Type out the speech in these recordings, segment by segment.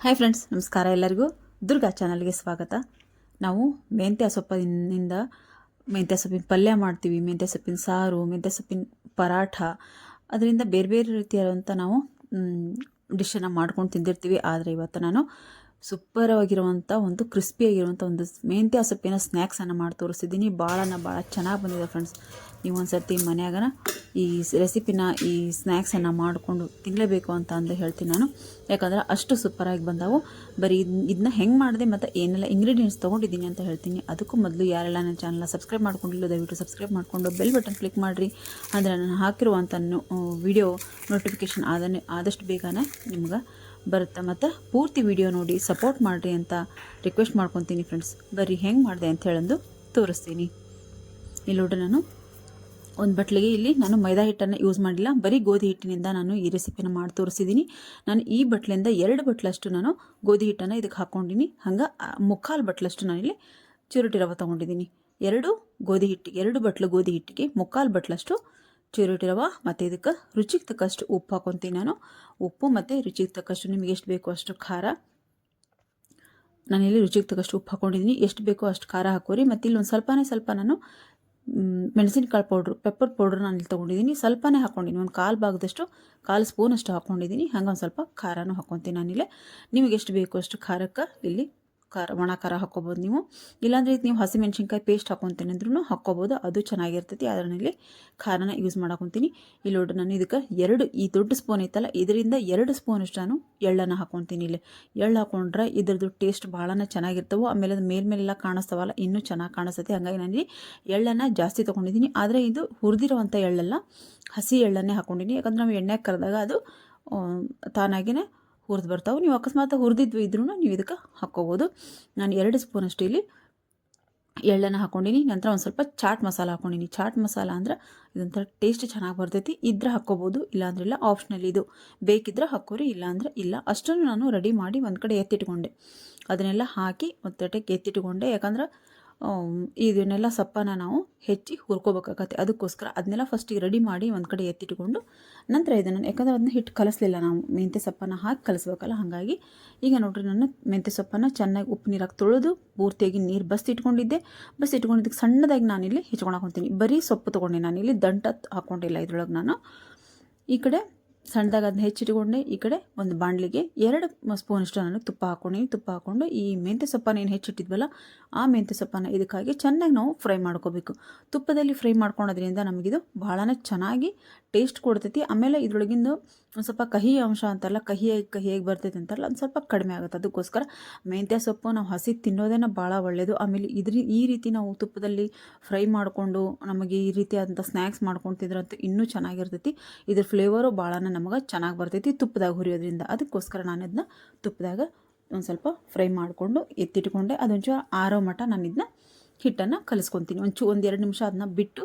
Hi friends ನಮಸ್ಕಾರ ಎಲ್ಲರಿಗೂ. ದುರ್ಗಾ ಚಾನಲ್ಗೆ ಸ್ವಾಗತ. ನಾವು ಮೆಂತ್ಯ ಸೊಪ್ಪಿನಿಂದ ಮೆಂತ್ಯ ಸೊಪ್ಪಿನ ಪಲ್ಯ ಮಾಡ್ತೀವಿ, ಮೆಂತ್ಯ ಸೊಪ್ಪಿನ ಸಾರು, ಮೆಂತ್ಯ ಸೊಪ್ಪಿನ ಪರಾಠ. ಅದರಿಂದ ಬೇರೆ ಬೇರೆ ರೀತಿಯಾದಂಥ ನಾವು ಡಿಶನ್ನು ಮಾಡ್ಕೊಂಡು ತಿಂದಿರ್ತೀವಿ. ಆದರೆ ಇವತ್ತು ನಾನು ಸೂಪರ್ ಆಗಿರುವಂಥ ಒಂದು ಕ್ರಿಸ್ಪಿಯಾಗಿರುವಂಥ ಒಂದು ಮೆಂತ್ಯ ಸೊಪ್ಪಿನ ಸ್ನ್ಯಾಕ್ಸನ್ನು ಮಾಡಿ ತೋರಿಸಿದ್ದೀನಿ. ಭಾಳನ ಭಾಳ ಚೆನ್ನಾಗಿ ಬಂದಿದೆ ಫ್ರೆಂಡ್ಸ್ ನೀವು ಒಂದು ಸರ್ತಿ ಮನ್ಯಾಗನ ಈ ರೆಸಿಪಿನ ಈ ಸ್ನ್ಯಾಕ್ಸನ್ನು ಮಾಡಿಕೊಂಡು ತಿನ್ನಲೇಬೇಕು ಅಂತ ಅಂದು ಹೇಳ್ತೀನಿ ನಾನು. ಯಾಕಂದ್ರೆ ಅಷ್ಟು ಸೂಪರಾಗಿ ಬಂದವು. ಬರೀ ಇದನ್ನ ಹೆಂಗೆ ಮಾಡಿದೆ ಮತ್ತು ಏನೆಲ್ಲ ಇಂಗ್ರೀಡಿಯೆಂಟ್ಸ್ ತೊಗೊಂಡಿದ್ದೀನಿ ಅಂತ ಹೇಳ್ತೀನಿ. ಅದಕ್ಕೂ ಮೊದಲು ಯಾರೆಲ್ಲ ನನ್ನ ಚಾನಲ್ನ ಸಬ್ಸ್ಕ್ರೈಬ್ ಮಾಡ್ಕೊಂಡಿಲ್ಲ, ದಯವಿಟ್ಟು ಸಬ್ಸ್ಕ್ರೈಬ್ ಮಾಡಿಕೊಂಡು ಬೆಲ್ ಬಟನ್ ಕ್ಲಿಕ್ ಮಾಡಿರಿ. ಅಂದರೆ ನಾನು ಹಾಕಿರುವಂಥ ವಿಡಿಯೋ ನೋಟಿಫಿಕೇಷನ್ ಆದನೆ, ಆದಷ್ಟು ಬೇಗನೆ ನಿಮ್ಗೆ ಬರುತ್ತೆ? ಮತ್ತು ಪೂರ್ತಿ ವಿಡಿಯೋ ನೋಡಿ ಸಪೋರ್ಟ್ ಮಾಡಿರಿ ಅಂತ ರಿಕ್ವೆಸ್ಟ್ ಮಾಡ್ಕೊತೀನಿ ಫ್ರೆಂಡ್ಸ್ ಬರ್ರಿ, ಹೆಂಗೆ ಮಾಡಿದೆ ಅಂತ ಹೇಳಂದು ತೋರಿಸ್ತೀನಿ. ಇಲ್ಲಿ ನೋಡ್ರಿ ನಾನು, ಒಂದು ಬಟ್ಲಿಗೆ ಇಲ್ಲಿ ನಾನು ಮೈದಾ ಹಿಟ್ಟನ್ನು ಯೂಸ್ ಮಾಡಿಲ್ಲ. ಬರೀ ಗೋಧಿ ಹಿಟ್ಟಿನಿಂದ ನಾನು ಈ ರೆಸಿಪಿನ ಮಾಡಿ ತೋರಿಸಿದ್ದೀನಿ ನಾನು ಈ ಬಟ್ಲಿಂದ ಎರಡು ಬಟ್ಲಷ್ಟು ನಾನು ಗೋಧಿ ಹಿಟ್ಟನ್ನು ಇದಕ್ಕೆ ಹಾಕ್ಕೊಂಡಿನಿ. ಹಂಗೆ ಮುಕ್ಕಾಲು ಬಟ್ಲಷ್ಟು ನಾನಿಲ್ಲಿ ಚಿರುಟಿ ರವೆ ತೊಗೊಂಡಿದ್ದೀನಿ ಎರಡು ಗೋಧಿ ಹಿಟ್ಟು, ಎರಡು ಬಟ್ಲು ಗೋಧಿ ಹಿಟ್ಟಿಗೆ ಮುಕ್ಕಾಲು ಬಟ್ಲಷ್ಟು ಚಿರುಟಿ ರವೆ ಮತ್ತು ಇದಕ್ಕೆ ರುಚಿಗೆ ತಕ್ಕಷ್ಟು ಉಪ್ಪು ಹಾಕೊತೀನಿ ನಾನು. ಉಪ್ಪು ಮತ್ತು ರುಚಿಗೆ ತಕ್ಕಷ್ಟು ನಿಮಗೆ ಎಷ್ಟು ಬೇಕೋ ಅಷ್ಟು ಖಾರ. ನಾನಿಲ್ಲಿ ರುಚಿಗೆ ತಕ್ಕಷ್ಟು ಉಪ್ಪು ಹಾಕೊಂಡಿದ್ದೀನಿ ಎಷ್ಟು ಬೇಕೋ ಅಷ್ಟು ಖಾರ ಹಾಕೋರಿ. ಮತ್ತು ಇಲ್ಲಿ ಒಂದು ಸ್ವಲ್ಪನೇ ಸ್ವಲ್ಪ ನಾನು ಮೆಣಸಿನಕಾಳು ಪೌಡ್ರು, ಪೆಪ್ಪರ್ ಪೌಡ್ರ್ ನಾನು ಇಲ್ಲಿ ತೊಗೊಂಡಿದ್ದೀನಿ ಸ್ವಲ್ಪನೇ ಹಾಕೊಂಡಿದ್ದೀನಿ ಒಂದು ಕಾಲು ಭಾಗದಷ್ಟು, ಕಾಲು ಸ್ಪೂನಷ್ಟು ಹಾಕ್ಕೊಂಡಿದ್ದೀನಿ ಹಂಗೆ ಒಂದು ಸ್ವಲ್ಪ ಖಾರನೂ ಹಾಕ್ಕೊತೀನಿ ನಾನಿಲ್ಲಿ. ನಿಮಗೆ ಎಷ್ಟು ಬೇಕೋ ಅಷ್ಟು ಖಾರಕ್ಕೆ ಇಲ್ಲಿ ಖಾರ, ಒಣ ಖಾರ ಹಾಕ್ಕೊಬೋದು ನೀವು. ಇಲ್ಲಾಂದರೆ ನೀವು ಹಸಿಮೆಣ್ಸಿನ್ಕಾಯಿ ಪೇಸ್ಟ್ ಹಾಕೊತೀನಿ ಅಂದ್ರೂ ಹಾಕ್ಕೊಬೋದು. ಅದು ಚೆನ್ನಾಗಿರ್ತೈತಿ. ಅದರಲ್ಲಿ ಖಾರನ ಯೂಸ್ ಮಾಡ್ಕೊಂತೀನಿ. ಇಲ್ಲಿ ನೋಡ್ರಿ ನಾನು ಇದಕ್ಕೆ ಎರಡು, ಈ ದೊಡ್ಡ ಸ್ಪೂನ್ ಐತಲ್ಲ, ಇದರಿಂದ ಎರಡು ಸ್ಪೂನ್ ಇಷ್ಟು ನಾನು ಎಳ್ಳನ್ನು ಹಾಕೊತೀನಿ ಇಲ್ಲಿ. ಎಳ್ಳು ಹಾಕೊಂಡ್ರೆ ಇದ್ರದ್ದು ಟೇಸ್ಟ್ ಭಾಳನ ಚೆನ್ನಾಗಿರ್ತವೆ. ಆಮೇಲೆ ಅದು ಮೇಲ್ಮೇಲೆಲ್ಲ ಕಾಣಿಸ್ತಾವಲ್ಲ, ಇನ್ನೂ ಚೆನ್ನಾಗಿ ಕಾಣಿಸ್ತೈತಿ. ಹಾಗಾಗಿ ನಾನು ಎಳ್ಳನ್ನು ಜಾಸ್ತಿ ತೊಗೊಂಡಿದ್ದೀನಿ. ಆದರೆ ಇದು ಹುರಿದಿರುವಂಥ ಎಳ್ಳಲ್ಲ, ಹಸಿ ಎಳ್ಳನ್ನೇ ಹಾಕೊಂಡಿದ್ದೀನಿ ಯಾಕಂದ್ರೆ ನಾವು ಎಣ್ಣೆ ಕರೆದಾಗ ಅದು ತಾನಾಗಿಯೇ ಹುರಿದು ಬರ್ತಾವೆ. ನೀವು ಅಕಸ್ಮಾತ್ ಹುರಿದಿದ್ವಿ ಇದ್ರೂ ನೀವು ಇದಕ್ಕೆ ಹಾಕ್ಕೋಬೋದು. ನಾನು ಎರಡು ಸ್ಪೂನಷ್ಟು ಇಲ್ಲಿ ಎಳ್ಳನ್ನು ಹಾಕ್ಕೊಂಡಿನಿ ನಂತರ ಒಂದು ಸ್ವಲ್ಪ ಚಾಟ್ ಮಸಾಲ ಹಾಕ್ಕೊಂಡಿನಿ ಚಾಟ್ ಮಸಾಲ ಅಂದ್ರೆ ಇದೊಂಥರ ಟೇಸ್ಟ್ ಚೆನ್ನಾಗಿ ಬರ್ತೈತಿ. ಇದ್ರೆ ಹಾಕ್ಕೋಬೋದು. ಇಲ್ಲಾಂದ್ರೆ ಇಲ್ಲ ಆಪ್ಷನಲ್ ಇದು. ಬೇಕಿದ್ರೆ ಹಾಕೋರಿ ಇಲ್ಲಾಂದ್ರೆ ಇಲ್ಲ. ಅಷ್ಟನ್ನು ನಾನು ರೆಡಿ ಮಾಡಿ ಒಂದು ಕಡೆ ಎತ್ತಿಟ್ಕೊಂಡೆ. ಅದನ್ನೆಲ್ಲ ಹಾಕಿ ಒಂದು ತಟ್ಟೆಗೆ ಎತ್ತಿಟ್ಕೊಂಡೆ. ಯಾಕಂದ್ರೆ ಇದನ್ನೆಲ್ಲ ಸಪ್ಪನ ನಾವು ಹೆಚ್ಚಿ ಹುರ್ಕೋಬೇಕಾಗತ್ತೆ. ಅದಕ್ಕೋಸ್ಕರ ಅದನ್ನೆಲ್ಲ ಫಸ್ಟಿಗೆ ರೆಡಿ ಮಾಡಿ ಒಂದು ಕಡೆ ಎತ್ತಿಟ್ಕೊಂಡು ನಂತರ ಇದನ್ನು ಯಾಕಂದರೆ ಅದನ್ನ ಹಿಟ್ಟು ಕಲಿಸ್ಲಿಲ್ಲ ನಾವು. ಮೆಂತ್ಯ ಸೊಪ್ಪನ್ನು ಹಾಕಿ ಕಲಿಸ್ಬೇಕಲ್ಲ, ಹಾಗಾಗಿ ಈಗ ನೋಡಿರಿ ನಾನು ಮೆಂತ್ಯ ಸೊಪ್ಪನ್ನು ಚೆನ್ನಾಗಿ ಉಪ್ಪು ನೀರಾಗಿ ತೊಳೆದು ಪೂರ್ತಿಯಾಗಿ ನೀರು ಬಸ್ ಇಟ್ಕೊಂಡಿದ್ದೆ ಬಸ್ ಇಟ್ಕೊಂಡಿದ್ದಕ್ಕೆ ಸಣ್ಣದಾಗಿ ನಾನಿಲ್ಲಿ ಹೆಚ್ಕೊಂಡು ಹಾಕೊತೀನಿ ಬರೀ ಸೊಪ್ಪು ತೊಗೊಂಡೆ ನಾನಿಲ್ಲಿ ದಂಟ ಹಾಕ್ಕೊಂಡಿಲ್ಲ ಇದ್ರೊಳಗೆ ನಾನು. ಈ ಕಡೆ ಸಣ್ಣದಾಗ ಅದನ್ನ ಹೆಚ್ಚಿಟ್ಕೊಂಡೆ, ಈ ಕಡೆ ಒಂದು ಬಾಣಲಿಗೆ ಎರಡು ಸ್ಪೂನಷ್ಟು ನಾನು ತುಪ್ಪ ಹಾಕ್ಕೊಂಡಿನಿ ತುಪ್ಪ ಹಾಕ್ಕೊಂಡು ಈ ಮೆಂತ್ಯ ಸೊಪ್ಪನ ಏನು ಹೆಚ್ಚಿಟ್ಟಿದ್ವಲ್ಲ, ಆ ಮೆಂತ್ಯ ಸೊಪ್ಪನ ಇದಕ್ಕಾಗಿ ಚೆನ್ನಾಗಿ ನಾವು ಫ್ರೈ ಮಾಡ್ಕೋಬೇಕು. ತುಪ್ಪದಲ್ಲಿ ಫ್ರೈ ಮಾಡ್ಕೊಳೋದ್ರಿಂದ ನಮಗಿದು ಭಾಳನೇ ಚೆನ್ನಾಗಿ ಟೇಸ್ಟ್ ಕೊಡ್ತೈತಿ. ಆಮೇಲೆ ಇದ್ರೊಳಗಿಂದು ಒಂದು ಸ್ವಲ್ಪ ಕಹಿ ಅಂಶ ಅಂತಲ್ಲ ಕಹಿಯಾಗಿ ಕಹಿಯಾಗಿ ಬರ್ತೈತೆ ಅಂತಲ್ಲ ಒಂದು ಸ್ವಲ್ಪ ಕಡಿಮೆ ಆಗುತ್ತೆ. ಅದಕ್ಕೋಸ್ಕರ ಮೆಂತ್ಯ ಸೊಪ್ಪು ನಾವು ಹಸಿ ತಿನ್ನೋದೇನ ಭಾಳ ಒಳ್ಳೆಯದು ಆಮೇಲೆ ಇದ್ರ, ಈ ರೀತಿ ನಾವು ತುಪ್ಪದಲ್ಲಿ ಫ್ರೈ ಮಾಡಿಕೊಂಡು ನಮಗೆ ಈ ರೀತಿಯಾದಂಥ ಸ್ನ್ಯಾಕ್ಸ್ ಮಾಡ್ಕೊಂಡು ತಿಂದ್ರಂತೂ ಇನ್ನೂ ಚೆನ್ನಾಗಿರ್ತೈತಿ. ಇದ್ರ ಫ್ಲೇವರು ಭಾಳನ ನಮಗೆ ಚೆನ್ನಾಗಿ ಬರ್ತೈತಿ ತುಪ್ಪದಾಗ ಹುರಿಯೋದ್ರಿಂದ. ಅದಕ್ಕೋಸ್ಕರ ನಾನು ಇದನ್ನ ತುಪ್ಪದಾಗ ಒಂದು ಸ್ವಲ್ಪ ಫ್ರೈ ಮಾಡಿಕೊಂಡು ಎತ್ತಿಟ್ಕೊಂಡೆ. ಅದೊಂಚೂರು ಆರೋ ಮಟ್ಟ ನಾನು ಇದನ್ನ ಹಿಟ್ಟನ್ನು ಕಲಿಸ್ಕೊತೀನಿ. ಒಂಚೂ ಒಂದು ಎರಡು ನಿಮಿಷ ಅದನ್ನ ಬಿಟ್ಟು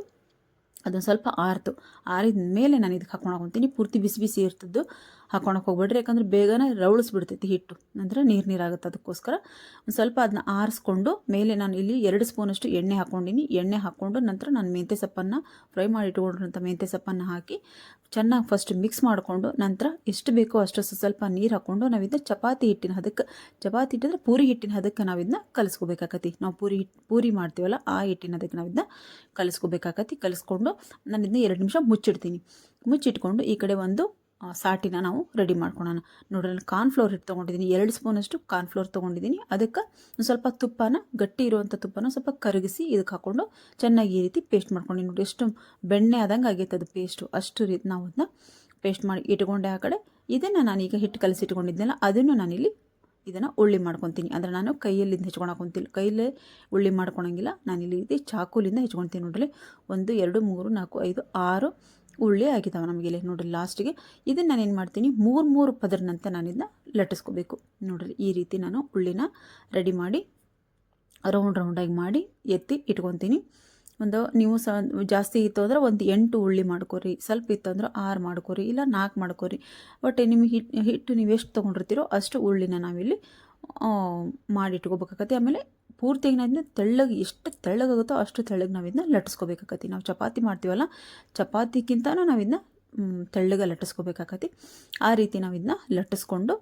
ಅದೊಂದು ಸ್ವಲ್ಪ ಆರಿತು. ಆರಿದ ಮೇಲೆ ನಾನು ಇದಕ್ಕೆ ಹಾಕೊಂಡು ಪೂರ್ತಿ ಬಿಸಿ ಬಿಸಿ ಇರ್ತದ್ದು. ಹಾಕೊಳಕ್ಕೆ ಹೋಗ್ಬೇಡ್ರಿ. ಯಾಕಂದ್ರೆ ಬೇಗನೆ ರವಳಿಸ್ಬಿಡ್ತೈತಿ ಹಿಟ್ಟು. ನಂತರ ನೀರು ನೀರಾಗುತ್ತೆ ಅದಕ್ಕೋಸ್ಕರ. ಒಂದು ಸ್ವಲ್ಪ ಅದನ್ನ ಆರಿಸ್ಕೊಂಡು ಮೇಲೆ ನಾನು ಇಲ್ಲಿ ಎರಡು ಸ್ಪೂನಷ್ಟು ಎಣ್ಣೆ ಹಾಕ್ಕೊಂಡಿನಿ ಎಣ್ಣೆ ಹಾಕ್ಕೊಂಡು ನಂತರ ನಾನು ಮೆಂತ್ಯ ಸೊಪ್ಪನ್ನು ಫ್ರೈ ಮಾಡಿ ಇಟ್ಕೊಂಡಿರೋಂಥ ಮೆಂತ್ಯ ಸೊಪ್ಪನ್ನು ಹಾಕಿ ಚೆನ್ನಾಗಿ ಫಸ್ಟ್ ಮಿಕ್ಸ್ ಮಾಡಿಕೊಂಡು ನಂತರ ಎಷ್ಟು ಬೇಕೋ ಅಷ್ಟು ಸ್ವಲ್ಪ ನೀರು ಹಾಕ್ಕೊಂಡು ನಾವು ಚಪಾತಿ ಹಿಟ್ಟಿನ ಹದಕ್ಕೆ, ಚಪಾತಿ ಹಿಟ್ಟಿದ್ರೆ ಪೂರಿ ಹಿಟ್ಟಿನ ಹದಕ್ಕೆ ನಾವು ಇದನ್ನ ಕಲಿಸ್ಕೋಬೇಕಾಕತಿ. ನಾವು ಪೂರಿ ಹಿಟ್ಟು ಪೂರಿ ಮಾಡ್ತೀವಲ್ಲ ಆ ಹಿಟ್ಟಿನ ಅದಕ್ಕೆ ನಾವು ಇದನ್ನ ಕಲಿಸ್ಕೋಬೇಕಾಕತಿ. ಕಲಿಸ್ಕೊಂಡು ನಾನು ಇದನ್ನ ಎರಡು ನಿಮಿಷ ಮುಚ್ಚಿಡ್ತೀನಿ. ಮುಚ್ಚಿಟ್ಕೊಂಡು ಈ ಕಡೆ ಒಂದು ಸಾಟಿನ ನಾವು ರೆಡಿ ಮಾಡ್ಕೊಳೋಣ. ನೋಡ್ರಿ ನಾನು ಕಾರ್ನ್ಫ್ಲೋರ್ ಹಿಟ್ಟು ತೊಗೊಂಡಿದ್ದೀನಿ. ಎರಡು ಸ್ಪೂನಷ್ಟು ಕಾರ್ನ್ಫ್ಲೋರ್ ತೊಗೊಂಡಿದ್ದೀನಿ. ಅದಕ್ಕೆ ಸ್ವಲ್ಪ ತುಪ್ಪನ, ಗಟ್ಟಿ ಇರುವಂಥ ತುಪ್ಪನ ಸ್ವಲ್ಪ ಕರಗಿಸಿ ಇದಕ್ಕೆ ಹಾಕ್ಕೊಂಡು ಚೆನ್ನಾಗಿ ಈ ರೀತಿ ಪೇಸ್ಟ್ ಮಾಡ್ಕೊಂಡು. ನೋಡಿ, ಎಷ್ಟು ಬೆಣ್ಣೆ ಆದಂಗೆ ಆಗೈತೆ ಅದು ಪೇಸ್ಟು ಅಷ್ಟು ರೀತಿ ನಾವು ಅದನ್ನ ಪೇಸ್ಟ್ ಮಾಡಿ ಇಟ್ಕೊಂಡೆ ಆ ಕಡೆ. ಇದನ್ನು ನಾನೀಗ ಹಿಟ್ಟು ಕಲಸಿ ಇಟ್ಕೊಂಡಿದ್ದೆನಲ್ಲ ಅದನ್ನು ನಾನಿಲ್ಲಿ ಇದನ್ನು ಉಳ್ಳಿ ಮಾಡ್ಕೊತೀನಿ. ಅಂದರೆ ನಾನು ಕೈಯಲ್ಲಿಂದ ಹೆಚ್ಕೊಂಡು ಹಾಕೊತಿಲ್ಲ ಕೈಯಲ್ಲೇ ಉಳ್ಳಿ ಮಾಡ್ಕೊಳಂಗಿಲ್ಲ. ನಾನಿಲ್ಲಿ ರೀತಿ ಚಾಕುಲಿಂದ ಹೆಚ್ಕೊತೀನಿ. ನೋಡ್ರಿ ಒಂದು, ಎರಡು, ಮೂರು, ನಾಲ್ಕು, ಐದು, ಆರು ಉಳ್ಳಿ ಆಗಿದ್ದಾವೆ ಇಲ್ಲಿ ನೋಡಿರಿ ಲಾಸ್ಟಿಗೆ. ಇದನ್ನು ನಾನು ಏನು ಮಾಡ್ತೀನಿ, ಮೂರು ಮೂರು ಪದರನಂತೆ ನಾನು ಇದನ್ನ ಲಟ್ಟಿಸ್ಕೋಬೇಕು. ನೋಡಿರಿ ಈ ರೀತಿ ನಾನು ಉಳ್ಳಿನ ರೆಡಿ ಮಾಡಿ ರೌಂಡ್ ರೌಂಡಾಗಿ ಮಾಡಿ ಎತ್ತಿ ಇಟ್ಕೊತೀನಿ. ಒಂದು ನೀವು ಸ, ಜಾಸ್ತಿ ಇತ್ತು ಅಂದ್ರೆ ಒಂದು ಎಂಟು ಉಳ್ಳಿ ಮಾಡ್ಕೊರಿ, ಸ್ವಲ್ಪ ಇತ್ತು ಅಂದ್ರೆ ಆರು ಮಾಡ್ಕೊರಿ, ಇಲ್ಲ ನಾಲ್ಕು ಮಾಡ್ಕೊರಿ. ಬಟ್ ನಿಮಗೆ ಹಿಟ್ಟು ಹಿಟ್ಟು ನೀವು ಎಷ್ಟು ತೊಗೊಂಡಿರ್ತೀರೋ ಅಷ್ಟು ಉಳ್ಳಿನ ನಾವಿಲ್ಲಿ ಮಾಡಿ ಇಟ್ಕೋಬೇಕಾಗತ್ತೆ. ಆಮೇಲೆ ಪೂರ್ತಿಯಾಗಿ ನಾವು ಇದನ್ನ ತೆಳ್ಳಗೆ ಎಷ್ಟು ತೆಳ್ಳಗಾಗುತ್ತೋ ಅಷ್ಟು ತೆಳ್ಳಗೆ ನಾವು ಇದನ್ನ ಲಟ್ಟಿಸ್ಕೋಬೇಕಾಗತ್ತೆ ನಾವು ಚಪಾತಿ ಮಾಡ್ತೀವಲ್ಲ ಚಪಾತಿಗಿಂತನೂ ನಾವು ಇದನ್ನ ತೆಳ್ಳಗೆ ಲಟ್ಟಿಸ್ಕೋಬೇಕಾಗತ್ತೆ ಆ ರೀತಿ ನಾವು ಇದನ್ನ ಲಟ್ಟಿಸ್ಕೊಂಡು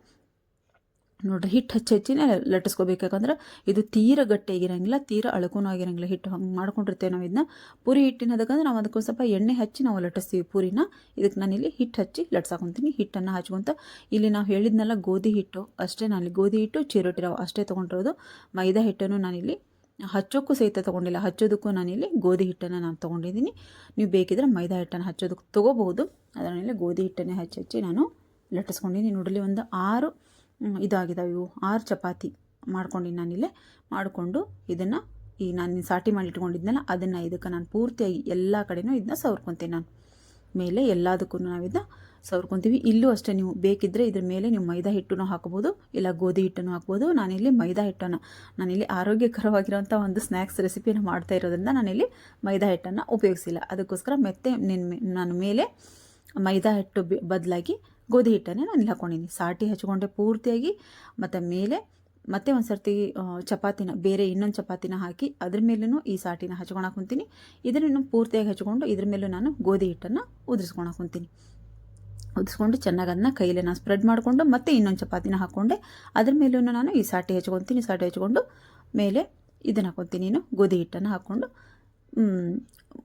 ನೋಡ್ರಿ ಹಿಟ್ಟು ಹಚ್ಚಿ ಹಚ್ಚಿನೇ ಲಟ್ಟಿಸ್ಕೋಬೇಕು. ಯಾಕಂದ್ರೆ ಇದು ತೀರ ಗಟ್ಟಿಯಾಗಿರಂಗಿಲ್ಲ ತೀರ ಅಳಕೂನು ಆಗಿರಂಗಿಲ್ಲ ಹಿಟ್ಟು. ಹಂಗೆ ಮಾಡ್ಕೊಂಡಿರ್ತೇವೆ ನಾವು ಇದನ್ನ ಪೂರಿ ಹಿಟ್ಟಿನ ಅದಕ್ಕಂದ್ರೆ ನಾವು ಅದಕ್ಕೊಂದು ಸ್ವಲ್ಪ ಎಣ್ಣೆ ಹಚ್ಚಿ ನಾವು ಲಟ್ಟಿಸ್ತೀವಿ ಪೂರಿನ. ಇದಕ್ಕೆ ನಾನಿಲ್ಲಿ ಹಿಟ್ಟು ಹಚ್ಚಿ ಲಟ್ಸಾಕೊಂತೀನಿ. ಹಿಟ್ಟನ್ನು ಹಚ್ಕೊಂತ ಇಲ್ಲಿ ನಾವು ಹೇಳಿದ್ನೆಲ್ಲ ಗೋಧಿ ಹಿಟ್ಟು. ಅಷ್ಟೇ ನಾನು ಗೋಧಿ ಹಿಟ್ಟು, ಚಿರೋಟಿ ಅಷ್ಟೇ ತೊಗೊಂಡಿರೋದು. ಮೈದಾ ಹಿಟ್ಟನ್ನು ನಾನಿಲ್ಲಿ ಹಚ್ಚೋಕ್ಕೂ ಸಹಿತ ತೊಗೊಂಡಿಲ್ಲ. ಹಚ್ಚೋದಕ್ಕೂ ನಾನಿಲ್ಲಿ ಗೋಧಿ ಹಿಟ್ಟನ್ನು ನಾನು ತೊಗೊಂಡಿದ್ದೀನಿ. ನೀವು ಬೇಕಿದ್ರೆ ಮೈದಾ ಹಿಟ್ಟನ್ನು ಹಚ್ಚೋದಕ್ಕೆ ತೊಗೋಬಹುದು. ಅದರಲ್ಲಿ ಗೋಧಿ ಹಿಟ್ಟನ್ನೇ ಹಚ್ಚಿ ಹಚ್ಚಿ ನಾನು ಲಟ್ಟಿಸ್ಕೊಂಡಿದ್ದೀನಿ. ನೋಡಲಿ ಒಂದು ಆರು ಇದಾಗಿದ್ದಾವೆ ಇವು ಆರು ಚಪಾತಿ ಮಾಡ್ಕೊಂಡು ನಾನಿಲ್ಲೇ ಮಾಡಿಕೊಂಡು ಇದನ್ನು ಈ ನಾನು ಸಾಟಿ ಮಾಡಿ ಇಟ್ಕೊಂಡಿದ್ನಲ್ಲ, ಅದನ್ನು ಇದಕ್ಕೆ ನಾನು ಪೂರ್ತಿಯಾಗಿ ಎಲ್ಲ ಕಡೆನೂ ಇದನ್ನ ಸವರ್ಕೊತೀನಿ ನಾನು. ಮೇಲೆ ಎಲ್ಲದಕ್ಕೂ ನಾವು ಇದನ್ನ ಸವರ್ಕೊತೀವಿ. ಇಲ್ಲೂ ಅಷ್ಟೇ ನೀವು ಬೇಕಿದ್ದರೆ ಇದ್ರ ಮೇಲೆ ನೀವು ಮೈದಾ ಹಿಟ್ಟನ್ನು ಹಾಕ್ಬೋದು, ಇಲ್ಲ ಗೋಧಿ ಹಿಟ್ಟನ್ನು ಹಾಕ್ಬೋದು. ನಾನಿಲ್ಲಿ ಮೈದಾ ಹಿಟ್ಟನ್ನು ನಾನಿಲ್ಲಿ ಆರೋಗ್ಯಕರವಾಗಿರುವಂಥ ಒಂದು ಸ್ನ್ಯಾಕ್ಸ್ ರೆಸಿಪಿಯನ್ನು ಮಾಡ್ತಾ ಇರೋದ್ರಿಂದ ನಾನಿಲ್ಲಿ ಮೈದಾ ಹಿಟ್ಟನ್ನು ಉಪಯೋಗಿಸಿಲ್ಲ. ಅದಕ್ಕೋಸ್ಕರ ಮೆತ್ತೆ ನಿನ್ನ ನಾನು ಮೇಲೆ ಮೈದಾ ಹಿಟ್ಟು ಬದಲಾಗಿ ಗೋಧಿ ಹಿಟ್ಟನ್ನೇ ನಾನು ಇಲ್ಲಿ ಹಾಕೊಂಡಿದ್ದೀನಿ. ಸಾಟಿ ಹಚ್ಕೊಂಡೆ ಪೂರ್ತಿಯಾಗಿ. ಮತ್ತು ಮೇಲೆ ಮತ್ತೆ ಒಂದು ಸರ್ತಿ ಚಪಾತಿನ, ಬೇರೆ ಇನ್ನೊಂದು ಚಪಾತಿನ ಹಾಕಿ ಅದ್ರ ಮೇಲೂ ಈ ಸಾಟಿನ ಹಚ್ಕೊಳಕ್ಕೆ ಕುಂತೀನಿ ಇದನ್ನು ಪೂರ್ತಿಯಾಗಿ ಹಚ್ಕೊಂಡು ಇದ್ರ ಮೇಲೂ ನಾನು ಗೋಧಿ ಹಿಟ್ಟನ್ನು ಉದುರಿಸ್ಕೊಳಕ್ಕೆ ಕುಂತೀನಿ ಉದಿಸ್ಕೊಂಡು ಚೆನ್ನಾಗಿ ಅದನ್ನ ಕೈಲೇ ನಾನು ಸ್ಪ್ರೆಡ್ ಮಾಡಿಕೊಂಡು ಮತ್ತೆ ಇನ್ನೊಂದು ಚಪಾತಿನ ಹಾಕ್ಕೊಂಡೆ ಅದ್ರ ಮೇಲೂ ನಾನು ಈ ಸಾಟಿ ಹಚ್ಕೊತೀನಿ. ಸಾಟಿ ಹಚ್ಕೊಂಡು ಮೇಲೆ ಇದನ್ನು ಹಾಕ್ಕೊತೀನಿ ಗೋಧಿ ಹಿಟ್ಟನ್ನು ಹಾಕ್ಕೊಂಡು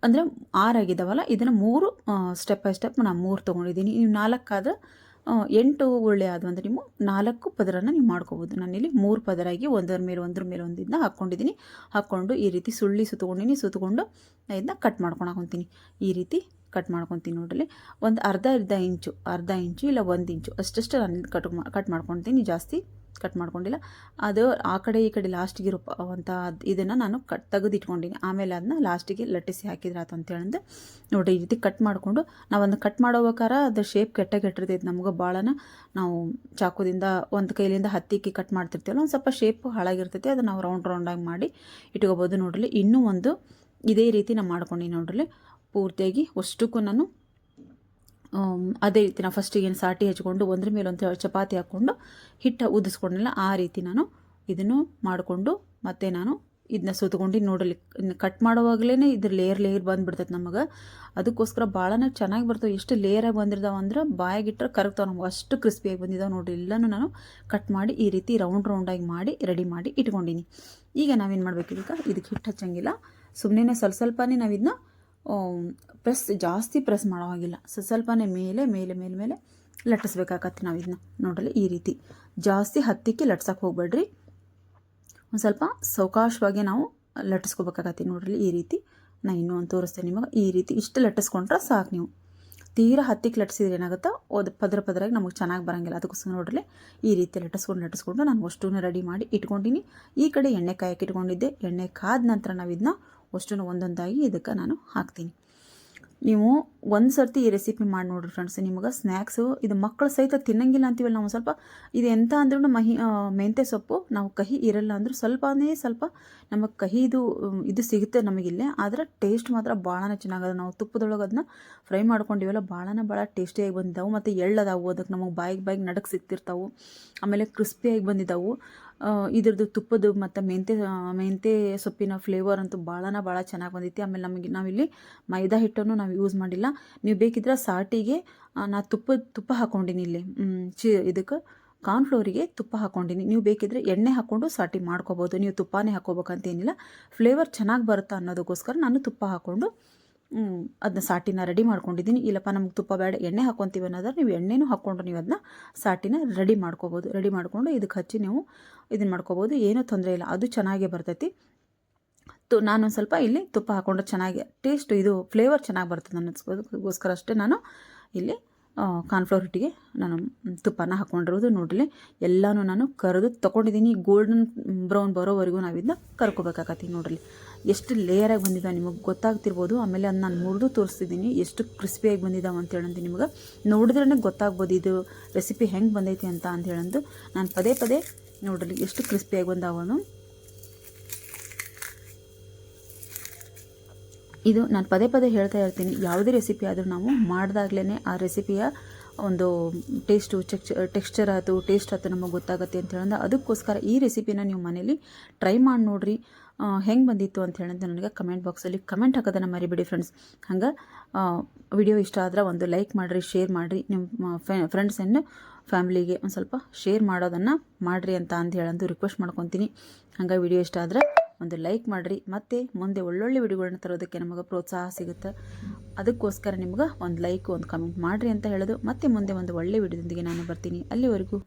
ಅಂದರೆ ಆರಾಗಿದ್ದಾವಲ್ಲ ಇದನ್ನು ಮೂರು ಸ್ಟೆಪ್ ಬೈ ಸ್ಟೆಪ್ ನಾನು ಮೂರು ತೊಗೊಂಡಿದ್ದೀನಿ. ನೀವು ನಾಲ್ಕಾದ್ರೆ ಎಂಟು ಒಳ್ಳೆ ಆದವು ಅಂದರೆ ನೀವು ನಾಲ್ಕು ಪದರನ ನೀವು ಮಾಡ್ಕೋಬೋದು. ನಾನಿಲ್ಲಿ ಮೂರು ಪದರಾಗಿ ಒಂದರ ಮೇಲೆ, ಒಂದ್ರ ಮೇಲೆ ಒಂದಿಂದ ಹಾಕ್ಕೊಂಡಿದ್ದೀನಿ ಹಾಕ್ಕೊಂಡು ಈ ರೀತಿ ಸುಳ್ಳಿ ಸುತ್ತಕೊಂಡಿನಿ ಸುತ್ತಕೊಂಡು ನಾನು ಇದನ್ನ ಕಟ್ ಮಾಡ್ಕೊಳಕೊಂತೀನಿ ಈ ರೀತಿ ಕಟ್ ಮಾಡ್ಕೊತೀನಿ ನೋಡ್ರಿ ಒಂದು ಅರ್ಧ ಅರ್ಧ ಇಂಚು ಅರ್ಧ ಇಂಚು ಇಲ್ಲ ಒಂದು ಇಂಚು, ಅಷ್ಟಷ್ಟು ನಾನು ಕಟ್ ಕಟ್ ಮಾಡ್ಕೊತೀನಿ ಜಾಸ್ತಿ. ಕಟ್ ಮಾಡ್ಕೊಂಡಿಲ್ಲ. ಅದು ಆ ಕಡೆ ಈ ಕಡೆ ಲಾಸ್ಟಿಗೆ ರೂಪ ಅಂತ ಇದನ್ನು ನಾನು ಕಟ್ ತೆಗೆದು ಇಟ್ಕೊಂಡಿನಿ ಆಮೇಲೆ ಅದನ್ನ ಲಾಸ್ಟಿಗೆ ಲಟ್ಟಿಸಿ ಹಾಕಿದ್ರೆ ಅಂತ ಹೇಳಿದ್ರೆ ನೋಡಿರಿ ಈ ರೀತಿ ಕಟ್ ಮಾಡಿಕೊಂಡು ನಾವು ಒಂದು ಕಟ್ ಮಾಡೋಬೇಕಾರ ಅದು ಶೇಪ್ ಕೆಟ್ಟ ಕೆಟ್ಟಿರ್ತೈತೆ ನಮ್ಗೆ ಭಾಳನ ನಾವು ಚಾಕುದಿಂದ ಒಂದು ಕೈಲಿಂದ ಹತ್ತಿಕ್ಕಿ ಕಟ್ ಮಾಡ್ತಿರ್ತೀವಲ್ಲ, ಒಂದು ಸ್ವಲ್ಪ ಶೇಪ್ ಹಾಳಾಗಿರ್ತೈತಿ. ಅದನ್ನು ನಾವು ರೌಂಡ್ ರೌಂಡಾಗಿ ಮಾಡಿ ಇಟ್ಕೋಬೋದು ನೋಡ್ರಿ. ಇನ್ನೂ ಒಂದು ಇದೇ ರೀತಿ ನಾನು ಮಾಡ್ಕೊಂಡು ನೋಡ್ರಿ. ಪೂರ್ತಿಯಾಗಿ ಅಷ್ಟಕ್ಕೂ ನಾನು ಅದೇ ರೀತಿ ನಾನು ಫಸ್ಟಿಗೆ ಏನು ಸಾಟಿ ಹಚ್ಕೊಂಡು ಒಂದ್ರ ಮೇಲೆ ಒಂದು ಚಪಾತಿ ಹಾಕ್ಕೊಂಡು ಹಿಟ್ಟು ಉದಿಸ್ಕೊಂಡಿಲ್ಲ ಆ ರೀತಿ ನಾನು ಇದನ್ನು ಮಾಡಿಕೊಂಡು ಮತ್ತೆ ನಾನು ಇದನ್ನ ಸುತ್ಕೊಂಡು ನೋಡಲಿ ಕಟ್ ಮಾಡೋವಾಗಲೇ ಇದ್ರ ಲೇಯರ್ ಲೇಯರ್ ಬಂದ್ಬಿಡ್ತೈತೆ ನಮಗೆ. ಅದಕ್ಕೋಸ್ಕರ ಭಾಳನೇ ಚೆನ್ನಾಗಿ ಬರ್ತವೆ. ಎಷ್ಟು ಲೇಯರಾಗಿ ಬಂದಿರ್ತಾವೆ ಅಂದ್ರೆ ಬಾಯಾಗಿಟ್ಟರೆ ಕರಗ್ತಾವೆ ನಮ್ಗೆ. ಅಷ್ಟು ಕ್ರಿಸ್ಪಿಯಾಗಿ ಬಂದಿದ್ದಾವೆ ನೋಡಿರಿ. ಎಲ್ಲನೂ ನಾನು ಕಟ್ ಮಾಡಿ ಈ ರೀತಿ ರೌಂಡ್ ರೌಂಡಾಗಿ ಮಾಡಿ ರೆಡಿ ಮಾಡಿ ಇಟ್ಕೊಂಡಿನಿ. ಈಗ ನಾವೇನು ಮಾಡಬೇಕು ಈಗ ಇದಕ್ಕೆ ಹಿಟ್ಟು ಹಚ್ಚಂಗಿಲ್ಲ. ಸುಮ್ಮನೆ ಸ್ವಲ್ಪ ಸ್ವಲ್ಪನೇ ನಾವು ಇದನ್ನ ಪ್ರೆಸ್, ಜಾಸ್ತಿ ಪ್ರೆಸ್ ಮಾಡೋ ಹಾಗಿಲ್ಲ. ಸ್ವಲ್ಪ ಸ್ವಲ್ಪನೇ ಮೇಲೆ ಮೇಲೆ ಮೇಲೆ ಮೇಲೆ ಲಟ್ಟಿಸ್ಬೇಕಾಗತ್ತೆ ನಾವು ಇದನ್ನ ನೋಡಲಿ ಈ ರೀತಿ. ಜಾಸ್ತಿ ಹತ್ತಿಕ್ಕೆ ಲಟ್ಸಕ್ಕೆ ಹೋಗ್ಬೇಡ್ರಿ. ಒಂದು ಸ್ವಲ್ಪ ಸಾವಕಾಶವಾಗಿ ನಾವು ಲಟ್ಟಿಸ್ಕೋಬೇಕಾಗತ್ತೆ ನೋಡ್ರಿ ಈ ರೀತಿ. ನಾನು ಇನ್ನೂ ಒಂದು ತೋರಿಸ್ತೇನೆ ನಿಮಗೆ. ಈ ರೀತಿ ಇಷ್ಟು ಲಟ್ಟಿಸ್ಕೊಂಡ್ರೆ ಸಾಕು ನೀವು. ತೀರಾ ಹತ್ತಿಕ್ಕೆ ಲಟ್ಟಿಸಿದ್ರೆ ಏನಾಗುತ್ತೆ? ಅದು ಪದರ ಪದರಾಗಿ ನಮಗೆ ಚೆನ್ನಾಗಿ ಬರೋಂಗಿಲ್ಲ. ಅದಕ್ಕೋಸ್ಕರ ನೋಡ್ರಿ ಈ ರೀತಿ ಲಟ್ಟಿಸ್ಕೊಂಡು ಲಟ್ಟಿಸ್ಕೊಂಡು ನಾನು ವಸ್ತುನ ರೆಡಿ ಮಾಡಿ ಇಟ್ಕೊಂಡಿನಿ. ಈ ಕಡೆ ಎಣ್ಣೆ ಕಾಯಕ್ಕೆ ಇಟ್ಕೊಂಡಿದ್ದೆ. ಎಣ್ಣೆ ಕಾದ ನಂತರ ನಾವು ಇದನ್ನ ಅಷ್ಟನ್ನು ಒಂದೊಂದಾಗಿ ಇದಕ್ಕೆ ನಾನು ಹಾಕ್ತೀನಿ. ನೀವು ಒಂದು ಸರ್ತಿ ಈ ರೆಸಿಪಿ ಮಾಡಿ ನೋಡ್ರಿ ಫ್ರೆಂಡ್ಸ್ ನಿಮಗೆ ಸ್ನ್ಯಾಕ್ಸು ಇದು ಮಕ್ಕಳು ಸಹಿತ ತಿನ್ನಂಗಿಲ್ಲ ಅಂತೀವಲ್ಲ ನಾವು ಸ್ವಲ್ಪ, ಇದು ಎಂಥ ಅಂದ್ರೂ ಮಹಿ ಮೆಂತ್ಯ ಸೊಪ್ಪು ನಾವು ಕಹಿ ಇರಲ್ಲ ಅಂದರೂ ಸ್ವಲ್ಪನೇ ಸ್ವಲ್ಪ ನಮಗೆ ಕಹಿದು ಇದು ಸಿಗುತ್ತೆ ನಮಗಿಲ್ಲೇ, ಆದರೆ ಟೇಸ್ಟ್ ಮಾತ್ರ ಭಾಳನೇ ಚೆನ್ನಾಗದ. ನಾವು ತುಪ್ಪದೊಳಗೆ ಅದನ್ನ ಫ್ರೈ ಮಾಡ್ಕೊಂಡಿವಲ್ಲ ಭಾಳನ ಭಾಳ ಟೇಸ್ಟಿಯಾಗಿ ಬಂದಿದ್ದಾವೆ ಮತ್ತು ಎಳ್ಳದಾವು, ಅದಕ್ಕೆ ನಮಗೆ ಬಾಯಿಗೆ ಬಾಯಿಗೆ ನಡಕ್ಕೆ ಸಿಗ್ತಿರ್ತಾವೆ. ಆಮೇಲೆ ಕ್ರಿಸ್ಪಿಯಾಗಿ ಬಂದಿದ್ದಾವು ಇದ್ರದ್ದು ತುಪ್ಪದ ಮತ್ತು ಮೆಂತ್ಯ ಮೆಂತ್ಯ ಸೊಪ್ಪಿನ ಫ್ಲೇವರ್ ಅಂತೂ ಭಾಳನ ಭಾಳ ಚೆನ್ನಾಗಿ ಬಂದೈತಿ ಆಮೇಲೆ ನಮಗೆ ನಾವಿಲ್ಲಿ ಮೈದಾ ಹಿಟ್ಟನ್ನು ನಾವು ಯೂಸ್ ಮಾಡಿಲ್ಲ. ನೀವು ಬೇಕಿದ್ರೆ ಸಾಟಿಗೆ ನಾ ತುಪ್ಪ ತುಪ್ಪ ಹಾಕ್ಕೊಂಡಿನಿ ಇಲ್ಲಿ. ಚಿ, ಇದಕ್ಕೆ ಕಾರ್ನ್ಫ್ಲೋರಿಗೆ ತುಪ್ಪ ಹಾಕ್ಕೊಂಡಿನಿ ನೀವು ಬೇಕಿದ್ರೆ ಎಣ್ಣೆ ಹಾಕ್ಕೊಂಡು ಸಾಟಿ ಮಾಡ್ಕೋಬೋದು. ನೀವು ತುಪ್ಪನೇ ಹಾಕೋಬೇಕಂತೇನಿಲ್ಲ ಫ್ಲೇವರ್ ಚೆನ್ನಾಗಿ ಬರುತ್ತೆ ಅನ್ನೋದಕ್ಕೋಸ್ಕರ ನಾನು ತುಪ್ಪ ಹಾಕ್ಕೊಂಡು ಅದನ್ನ ಸಾಟಿನ ರೆಡಿ ಮಾಡ್ಕೊಂಡಿದ್ದೀನಿ ಇಲ್ಲಪ್ಪ, ನಮ್ಗೆ ತುಪ್ಪ ಬೇಡ, ಎಣ್ಣೆ ಹಾಕ್ಕೊತೀವಿ ಅನ್ನೋದ್ರೆ ನೀವು ಎಣ್ಣೆನೂ ಹಾಕ್ಕೊಂಡು ನೀವು ಅದನ್ನ ಸಾಟಿನ ರೆಡಿ ಮಾಡ್ಕೋಬೋದು. ರೆಡಿ ಮಾಡಿಕೊಂಡು ಇದಕ್ಕೆ ಹಚ್ಚಿ ನೀವು ಇದನ್ನು ಮಾಡ್ಕೋಬೋದು. ಏನೂ ತೊಂದರೆ ಇಲ್ಲ. ಅದು ಚೆನ್ನಾಗೇ ಬರ್ತೈತಿ. ತು, ನಾನೊಂದು ಸ್ವಲ್ಪ ಇಲ್ಲಿ ತುಪ್ಪ ಹಾಕ್ಕೊಂಡ್ರೆ ಚೆನ್ನಾಗಿ ಟೇಸ್ಟ್ ಇದು ಫ್ಲೇವರ್ ಚೆನ್ನಾಗಿ ಬರ್ತದೆ ಅನ್ನೋದಕ್ಕೋಸ್ಕರ ಅಷ್ಟೇ ನಾನು ಇಲ್ಲಿ ಕಾರ್ನ್ಫ್ಲವರ್ ಹಿಟ್ಟಿಗೆ ನಾನು ತುಪ್ಪನ ಹಾಕ್ಕೊಂಡಿರೋದು ನೋಡಲಿ ಎಲ್ಲನೂ ನಾನು ಕರೆದು ತೊಗೊಂಡಿದ್ದೀನಿ ಗೋಲ್ಡನ್ ಬ್ರೌನ್ ಬರೋವರೆಗೂ ನಾವು ಇದನ್ನ ನೋಡಲಿ ಎಷ್ಟು ಲೇಯರಾಗಿ ಬಂದಿದೆ ನಿಮಗೆ ಗೊತ್ತಾಗ್ತಿರ್ಬೋದು. ಆಮೇಲೆ ಅದು ನಾನು ಮುರಿದು ತೋರಿಸ್ತಿದ್ದೀನಿ ಎಷ್ಟು ಕ್ರಿಸ್ಪಿಯಾಗಿ ಬಂದಿದ್ದಾವೆ ಅಂತ ಹೇಳಂದು ನಿಮಗೆ. ನೋಡಿದ್ರೇ ಗೊತ್ತಾಗ್ಬೋದು ಇದು ರೆಸಿಪಿ ಹೆಂಗೆ ಬಂದೈತಿ ಅಂತ ಅಂತ ಹೇಳಂದು. ನಾನು ಪದೇ ಪದೇ ನೋಡಲಿ ಎಷ್ಟು ಕ್ರಿಸ್ಪಿಯಾಗಿ ಬಂದಾವನು. ಇದು ನಾನು ಪದೇ ಪದೇ ಹೇಳ್ತಾ ಇರ್ತೀನಿ. ಯಾವುದೇ ರೆಸಿಪಿ ಆದರೂ ನಾವು ಮಾಡಿದಾಗ್ಲೇ ಆ ರೆಸಿಪಿಯ ಒಂದು ಟೇಸ್ಟು ಚೆಕ್ ಟೆಕ್ಸ್ಚರ್ ಆಯಿತು ಟೇಸ್ಟ್ ಆಯಿತು ನಮಗೆ ಗೊತ್ತಾಗುತ್ತೆ ಅಂತ ಹೇಳಿದ್ರೆ ಅದಕ್ಕೋಸ್ಕರ ಈ ರೆಸಿಪಿನ ನೀವು ಮನೇಲಿ ಟ್ರೈ ಮಾಡಿ ನೋಡಿರಿ. ಹೆಂಗೆ ಬಂದಿತ್ತು ಅಂತ ಹೇಳಿದ್ರೆ ನನಗೆ ಕಮೆಂಟ್ ಬಾಕ್ಸಲ್ಲಿ ಕಮೆಂಟ್ ಹಾಕೋದನ್ನು ಮರಿಬೇಡಿ ಫ್ರೆಂಡ್ಸ್ ಹಂಗೆ ವಿಡಿಯೋ ಇಷ್ಟ ಆದ್ರೆ ಒಂದು ಲೈಕ್ ಮಾಡಿರಿ ಶೇರ್ ಮಾಡಿರಿ. ನಿಮ್ಮ ಫ್ರೆಂಡ್ಸನ್ನು ಫ್ಯಾಮಿಲಿಗೆ ಒಂದು ಸ್ವಲ್ಪ ಶೇರ್ ಮಾಡೋದನ್ನು ಮಾಡಿರಿ ಅಂತ ಅಂದು ಹೇಳಂದು ರಿಕ್ವೆಸ್ಟ್ ಮಾಡ್ಕೊತೀನಿ. ಹಂಗೆ ವಿಡಿಯೋ ಇಷ್ಟ ಆದ್ರೆ ಒಂದು ಲೈಕ್ ಮಾಡಿರಿ. ಮತ್ತು ಮುಂದೆ ಒಳ್ಳೊಳ್ಳೆ ವಿಡಿಯೋಗಳನ್ನ ತರೋದಕ್ಕೆ ನಮಗೆ ಪ್ರೋತ್ಸಾಹ ಸಿಗುತ್ತೆ. ಅದಕ್ಕೋಸ್ಕರ ನಿಮ್ಗೆ ಒಂದು ಲೈಕ್ ಒಂದು ಕಮೆಂಟ್ ಮಾಡಿರಿ ಅಂತ ಹೇಳೋದು. ಮತ್ತೆ ಮುಂದೆ ಒಂದು ಒಳ್ಳೆ ವಿಡಿಯೋದೊಂದಿಗೆ ನಾನು ಬರ್ತೀನಿ. ಅಲ್ಲಿವರೆಗೂ